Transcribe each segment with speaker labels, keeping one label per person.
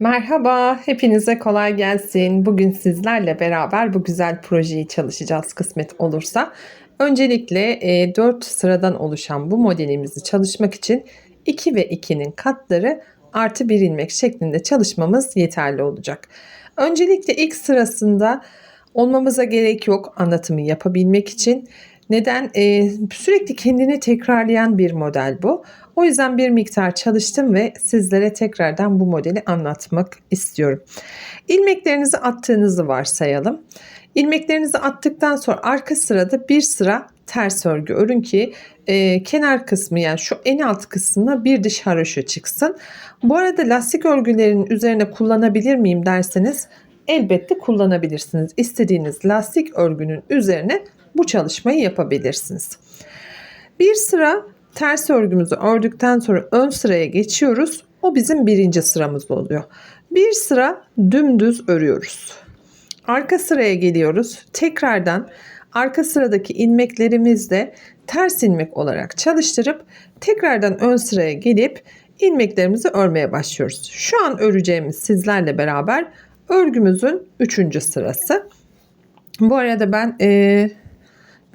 Speaker 1: Merhaba, hepinize kolay gelsin. Bugün sizlerle beraber bu güzel projeyi çalışacağız kısmet olursa. Öncelikle 4 e, sıradan oluşan bu modelimizi çalışmak için 2 ve 2'nin katları artı 1 ilmek şeklinde çalışmamız yeterli olacak. Öncelikle ilk sırasında olmamıza gerek yok anlatımı yapabilmek için. Neden? Ee, sürekli kendini tekrarlayan bir model bu. O yüzden bir miktar çalıştım ve sizlere tekrardan bu modeli anlatmak istiyorum. İlmeklerinizi attığınızı varsayalım. İlmeklerinizi attıktan sonra arka sırada bir sıra ters örgü örün ki e, kenar kısmı yani şu en alt kısmına bir dış haroşa çıksın. Bu arada lastik örgülerin üzerine kullanabilir miyim derseniz elbette kullanabilirsiniz. İstediğiniz lastik örgünün üzerine bu çalışmayı yapabilirsiniz. Bir sıra ters örgümüzü ördükten sonra ön sıraya geçiyoruz. O bizim birinci sıramız oluyor. Bir sıra dümdüz örüyoruz. Arka sıraya geliyoruz. Tekrardan arka sıradaki ilmeklerimizle ters ilmek olarak çalıştırıp tekrardan ön sıraya gelip ilmeklerimizi örmeye başlıyoruz. Şu an öreceğimiz sizlerle beraber örgümüzün 3. sırası. Bu arada ben e,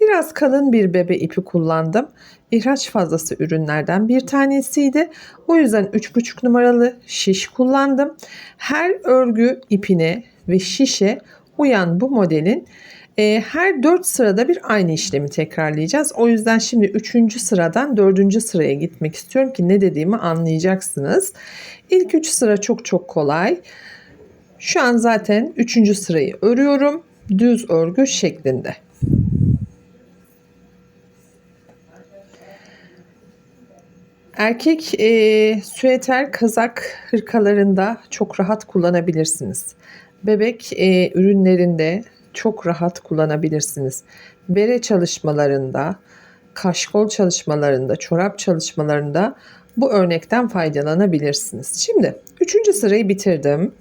Speaker 1: Biraz kalın bir bebe ipi kullandım. İhraç fazlası ürünlerden bir tanesiydi. O yüzden 3,5 numaralı şiş kullandım. Her örgü ipine ve şişe uyan bu modelin e, her 4 sırada bir aynı işlemi tekrarlayacağız. O yüzden şimdi 3. sıradan 4. sıraya gitmek istiyorum ki ne dediğimi anlayacaksınız. İlk 3 sıra çok çok kolay. Şu an zaten 3. sırayı örüyorum. Düz örgü şeklinde. Erkek e, süeter kazak hırkalarında çok rahat kullanabilirsiniz. Bebek e, ürünlerinde çok rahat kullanabilirsiniz. Bere çalışmalarında, kaşkol çalışmalarında, çorap çalışmalarında bu örnekten faydalanabilirsiniz. Şimdi üçüncü sırayı bitirdim.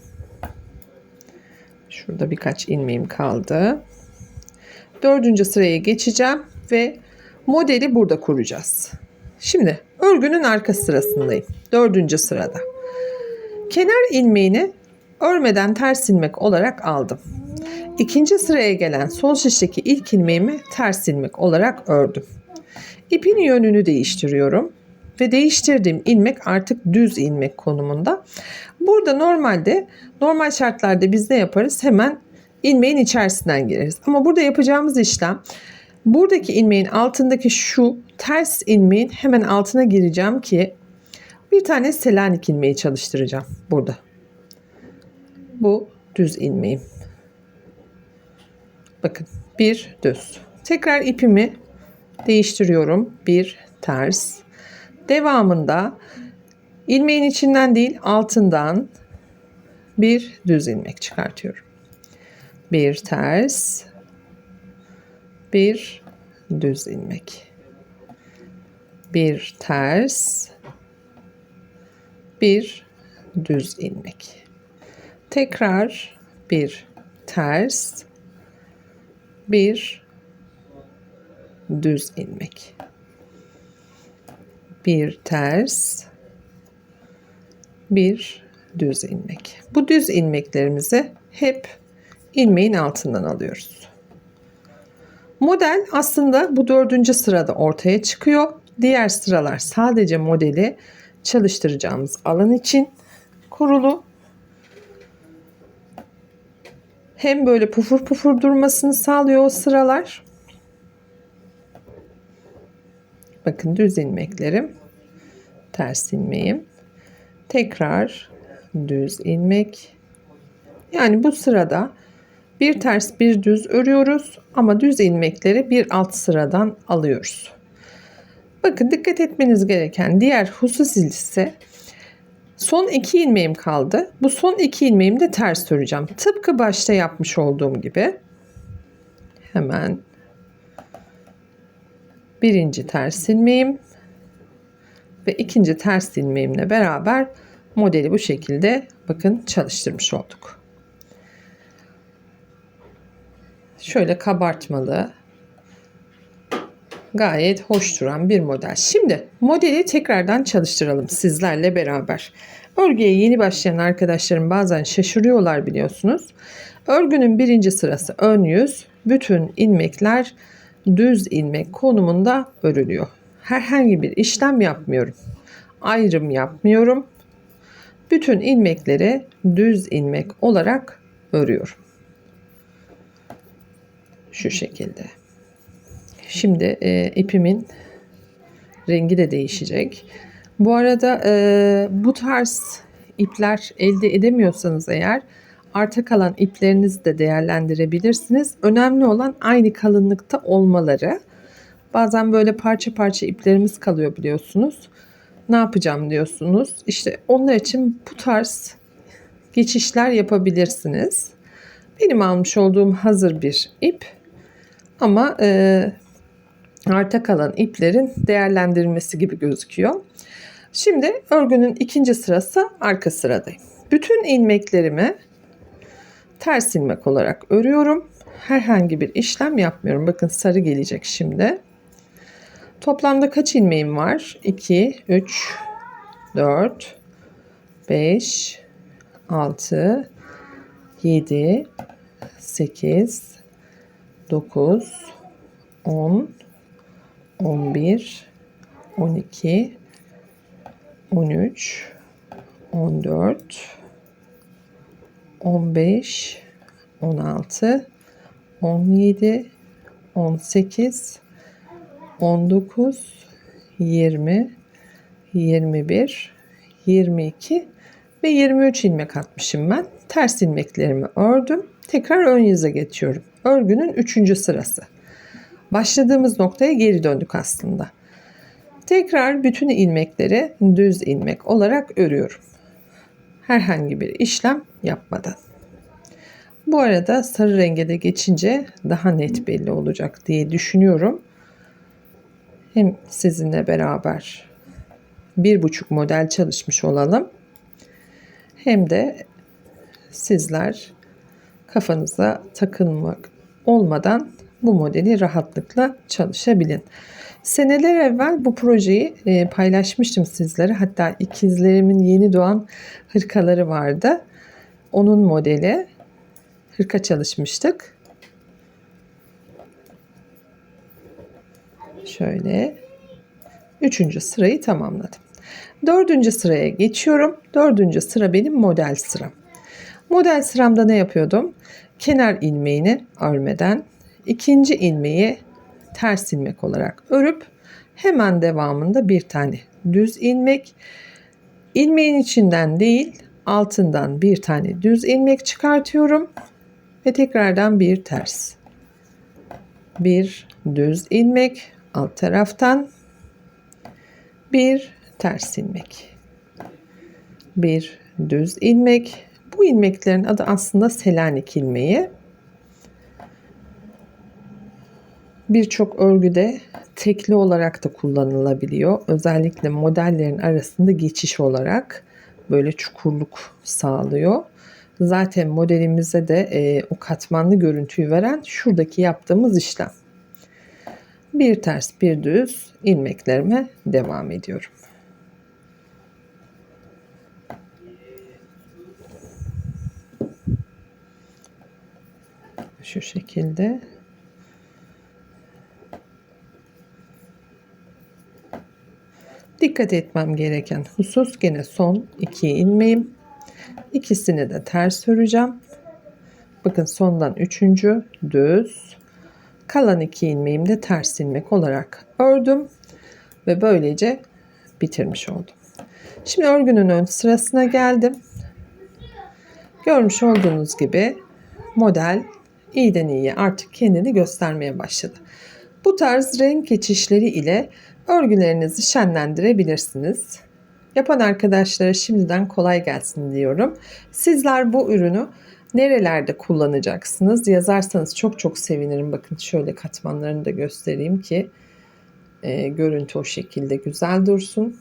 Speaker 1: Şurada birkaç ilmeğim kaldı. Dördüncü sıraya geçeceğim ve modeli burada kuracağız. Şimdi örgünün arka sırasındayım. Dördüncü sırada. Kenar ilmeğini örmeden ters ilmek olarak aldım. İkinci sıraya gelen sol şişteki ilk ilmeğimi ters ilmek olarak ördüm. İpin yönünü değiştiriyorum ve değiştirdiğim ilmek artık düz ilmek konumunda. Burada normalde normal şartlarda biz ne yaparız? Hemen ilmeğin içerisinden gireriz. Ama burada yapacağımız işlem Buradaki ilmeğin altındaki şu ters ilmeğin hemen altına gireceğim ki bir tane Selanik ilmeği çalıştıracağım burada. Bu düz ilmeğim. Bakın bir düz. Tekrar ipimi değiştiriyorum. Bir ters. Devamında ilmeğin içinden değil altından bir düz ilmek çıkartıyorum. Bir ters, bir düz ilmek. Bir ters. Bir düz ilmek. Tekrar bir ters. Bir düz ilmek. Bir ters. Bir düz ilmek. Bu düz ilmeklerimizi hep ilmeğin altından alıyoruz. Model aslında bu dördüncü sırada ortaya çıkıyor. Diğer sıralar sadece modeli çalıştıracağımız alan için kurulu. Hem böyle pufur pufur durmasını sağlıyor o sıralar. Bakın düz ilmeklerim. Ters ilmeğim. Tekrar düz ilmek. Yani bu sırada bir ters bir düz örüyoruz ama düz ilmekleri bir alt sıradan alıyoruz. Bakın dikkat etmeniz gereken diğer husus ise son iki ilmeğim kaldı. Bu son iki ilmeğimi de ters öreceğim. Tıpkı başta yapmış olduğum gibi. Hemen birinci ters ilmeğim ve ikinci ters ilmeğimle beraber modeli bu şekilde bakın çalıştırmış olduk. şöyle kabartmalı gayet hoş duran bir model. Şimdi modeli tekrardan çalıştıralım sizlerle beraber. Örgüye yeni başlayan arkadaşlarım bazen şaşırıyorlar biliyorsunuz. Örgünün birinci sırası ön yüz. Bütün ilmekler düz ilmek konumunda örülüyor. Herhangi bir işlem yapmıyorum. Ayrım yapmıyorum. Bütün ilmekleri düz ilmek olarak örüyorum. Şu şekilde. Şimdi e, ipimin rengi de değişecek. Bu arada e, bu tarz ipler elde edemiyorsanız eğer arta kalan iplerinizi de değerlendirebilirsiniz. Önemli olan aynı kalınlıkta olmaları. Bazen böyle parça parça iplerimiz kalıyor biliyorsunuz. Ne yapacağım diyorsunuz. İşte onlar için bu tarz geçişler yapabilirsiniz. Benim almış olduğum hazır bir ip ama e, arta kalan iplerin değerlendirilmesi gibi gözüküyor. Şimdi örgünün ikinci sırası arka sıradayım. Bütün ilmeklerimi ters ilmek olarak örüyorum. Herhangi bir işlem yapmıyorum. Bakın sarı gelecek şimdi. Toplamda kaç ilmeğim var? 2, 3, 4, 5, 6, 7, 8, 9, 10, 11, 12, 13, 14, 15, 16, 17, 18, 19, 20, 21, 22 ve 23 ilmek atmışım ben. Ters ilmeklerimi ördüm tekrar ön yüze geçiyorum. Örgünün üçüncü sırası. Başladığımız noktaya geri döndük aslında. Tekrar bütün ilmekleri düz ilmek olarak örüyorum. Herhangi bir işlem yapmadan. Bu arada sarı renge de geçince daha net belli olacak diye düşünüyorum. Hem sizinle beraber bir buçuk model çalışmış olalım. Hem de sizler kafanıza takılmak olmadan bu modeli rahatlıkla çalışabilin. Seneler evvel bu projeyi e, paylaşmıştım sizlere. Hatta ikizlerimin yeni doğan hırkaları vardı. Onun modeli hırka çalışmıştık. Şöyle üçüncü sırayı tamamladım. Dördüncü sıraya geçiyorum. Dördüncü sıra benim model sıram. Model sıramda ne yapıyordum? Kenar ilmeğini örmeden ikinci ilmeği ters ilmek olarak örüp hemen devamında bir tane düz ilmek ilmeğin içinden değil altından bir tane düz ilmek çıkartıyorum ve tekrardan bir ters bir düz ilmek alt taraftan bir ters ilmek bir düz ilmek bu ilmeklerin adı aslında Selanik ilmeği. Birçok örgüde tekli olarak da kullanılabiliyor. Özellikle modellerin arasında geçiş olarak böyle çukurluk sağlıyor. Zaten modelimize de e, o katmanlı görüntüyü veren şuradaki yaptığımız işlem. Bir ters bir düz ilmeklerime devam ediyorum. şu şekilde dikkat etmem gereken husus gene son iki ilmeğim. İkisini de ters öreceğim. Bakın sondan üçüncü düz. Kalan iki ilmeğim de ters ilmek olarak ördüm ve böylece bitirmiş oldum. Şimdi örgünün ön sırasına geldim. Görmüş olduğunuz gibi model iyiden iyiye artık kendini göstermeye başladı. Bu tarz renk geçişleri ile örgülerinizi şenlendirebilirsiniz. Yapan arkadaşlara şimdiden kolay gelsin diyorum. Sizler bu ürünü nerelerde kullanacaksınız yazarsanız çok çok sevinirim. Bakın şöyle katmanlarını da göstereyim ki e, görüntü o şekilde güzel dursun.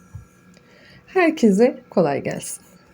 Speaker 1: Herkese kolay gelsin.